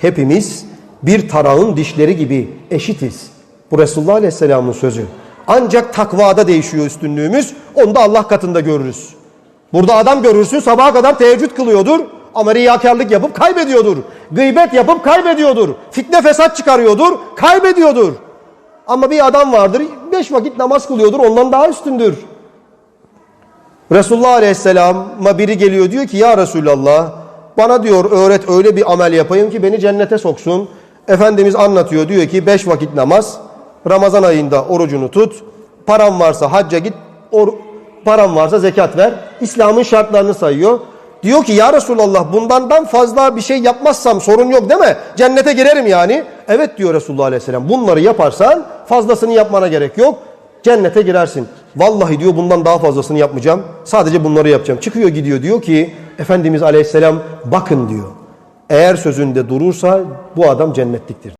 hepimiz bir tarağın dişleri gibi eşitiz. Bu Resulullah Aleyhisselam'ın sözü. Ancak takvada değişiyor üstünlüğümüz. Onu da Allah katında görürüz. Burada adam görürsün sabaha kadar teheccüd kılıyordur. Ama riyakarlık yapıp kaybediyordur. Gıybet yapıp kaybediyordur. Fitne fesat çıkarıyordur. Kaybediyordur. Ama bir adam vardır. Beş vakit namaz kılıyordur. Ondan daha üstündür. Resulullah Aleyhisselam'a biri geliyor diyor ki ya Resulallah bana diyor öğret öyle bir amel yapayım ki beni cennete soksun. Efendimiz anlatıyor diyor ki beş vakit namaz Ramazan ayında orucunu tut param varsa hacca git or, param varsa zekat ver İslam'ın şartlarını sayıyor. Diyor ki ya Resulallah bundan fazla bir şey yapmazsam sorun yok değil mi? Cennete girerim yani. Evet diyor Resulullah Aleyhisselam bunları yaparsan fazlasını yapmana gerek yok. Cennete girersin. Vallahi diyor bundan daha fazlasını yapmayacağım. Sadece bunları yapacağım. Çıkıyor gidiyor diyor ki Efendimiz Aleyhisselam bakın diyor. Eğer sözünde durursa bu adam cennetliktir.